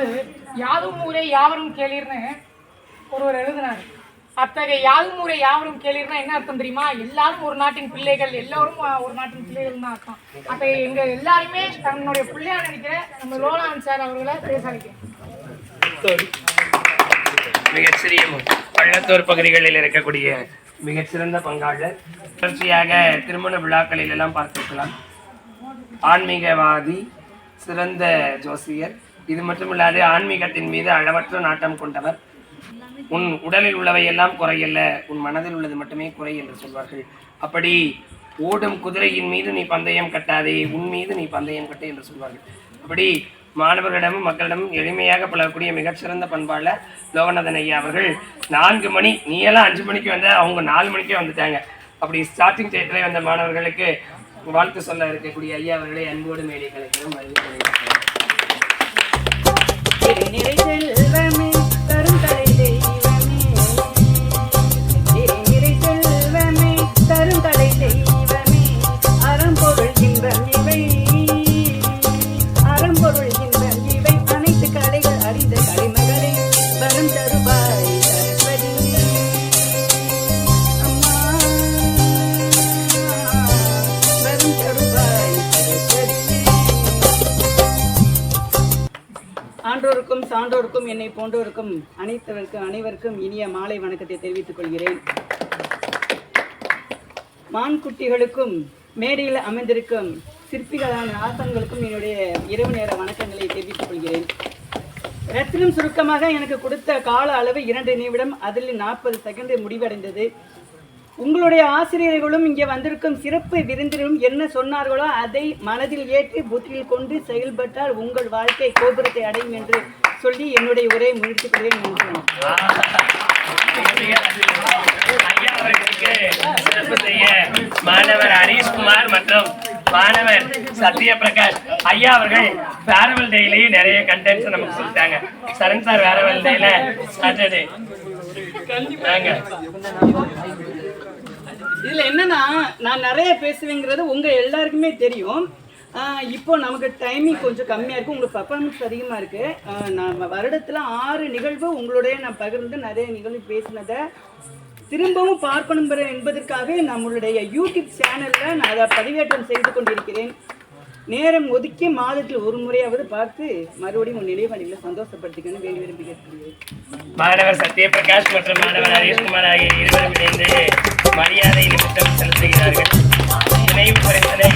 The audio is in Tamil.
அதாவது யாதும் ஊரே யாவரும் கேளீர்னு ஒருவர் எழுதினார். அத்தகைய யாதும் ஊரே யாவரும் கேளீர்னா என்ன அர்த்தம் தெரியுமா? எல்லாரும் ஒரு நாட்டின் பிள்ளைகள் எல்லாரும் ஒரு நாட்டின் பிள்ளைகள் தான் அர்த்தம். அப்ப எங்க எல்லாருமே தன்னுடைய பிள்ளையா நினைக்கிற நம்ம லோலான் சார் அவர்களை பேச மிகச்சிறிய பள்ளத்தூர் பகுதிகளில் இருக்கக்கூடிய மிகச்சிறந்த பங்காளர். தொடர்ச்சியாக திருமண விழாக்களில் எல்லாம் பார்த்திருக்கலாம். ஆன்மீகவாதி சிறந்த ஜோசியர். இது மட்டுமில்லாது ஆன்மீகத்தின் மீது அளவற்ற நாட்டம் கொண்டவர். உன் உடலில் உள்ளவை எல்லாம் குறையல்ல உன் மனதில் உள்ளது மட்டுமே குறை என்று சொல்வார்கள். அப்படி ஓடும் குதிரையின் மீது நீ பந்தயம் கட்டாதே உன் மீது நீ பந்தயம் கட்டு என்று சொல்வார்கள். அப்படி மாணவர்களிடமும் மக்களிடமும் எளிமையாக பழகக்கூடிய மிகச்சிறந்த பண்பாளர் லோகநாதன் ஐயா அவர்கள் நான்கு மணி நீ எல்லாம் அஞ்சு மணிக்கு வந்த அவங்க நாலு மணிக்கே வந்துட்டாங்க. அப்படி ஸ்டார்டிங் டேட்டில் வந்த மாணவர்களுக்கு வாழ்த்து சொல்ல இருக்கக்கூடிய ஐயா அவர்களை அன்போடு மேலே கலைக்கிறோம் நிறை செல்வமே. சான்றோருக்கும் சான்றோருக்கும் என்னை போன்றோருக்கும் அனைத்தவருக்கும் அனைவருக்கும் இனிய மாலை வணக்கத்தை தெரிவித்துக் கொள்கிறேன். மான்குட்டிகளுக்கும் மேடையில் அமைந்திருக்கும் சிற்பிகளான ஆசங்களுக்கும் என்னுடைய இரவு நேர வணக்கங்களை தெரிவித்துக் கொள்கிறேன். ரத்தினம் சுருக்கமாக எனக்கு கொடுத்த கால அளவு இரண்டு நிமிடம் அதில் நாற்பது செகண்ட் முடிவடைந்தது. உங்களுடைய ஆசிரியர்களும் இங்கே வந்திருக்கும் சிறப்பு விருந்தினரும் என்ன சொன்னார்களோ அதை மனதில் ஏற்றி புத்தியில் கொண்டு செயல்பட்டால் உங்கள் வாழ்க்கை கோபுரத்தை அடையும் என்று சொல்லி என்னுடைய உரையை முடித்துக் மாணவர் ஹரீஷ்குமார் மற்றும் மாணவர் சத்யபிரகாஷ் ஐயா அவர்கள் ஃபேர்வெல் டேலயே நிறைய கண்டென்ட்ஸ் நமக்கு சொல்லிட்டாங்க சரண் சார் ஃபேர்வெல் டேல சாட்டர்டே இதுல என்னன்னா நான் நிறைய பேசுவேங்கிறது உங்க எல்லாருக்குமே தெரியும். இப்போ நமக்கு டைமிங் கொஞ்சம் கம்மியாக இருக்கு. உங்களுக்கு பர்ஃபார்மன்ஸ் அதிகமாக இருக்கு. நான் வருடத்தில் ஆறு நிகழ்வு உங்களுடைய நான் பகிர்ந்து நிறைய நிகழ்வு பேசினதை திரும்பவும் பார்க்கணும் என்பதற்காக நம்மளுடைய யூடியூப் சேனலில் நான் அதை பதிவேற்றம் செய்து கொண்டிருக்கிறேன். நேரம் ஒதுக்கி மாதத்தில் ஒரு முறையாவது பார்த்து மறுபடியும் உன் நிலைவழிகளை சந்தோஷப்படுத்திக்கணும் வேண்டி விரும்பி கேட்கிறேன் மாணவர் சத்யபிரகாஷ் மற்றும் மாணவர் ஹரீஷ்குமார் ஆகிய இருவரும் இணைந்து மரியாதை நிமித்தம் செலுத்துகிறார்கள். நினைவு பரிசனை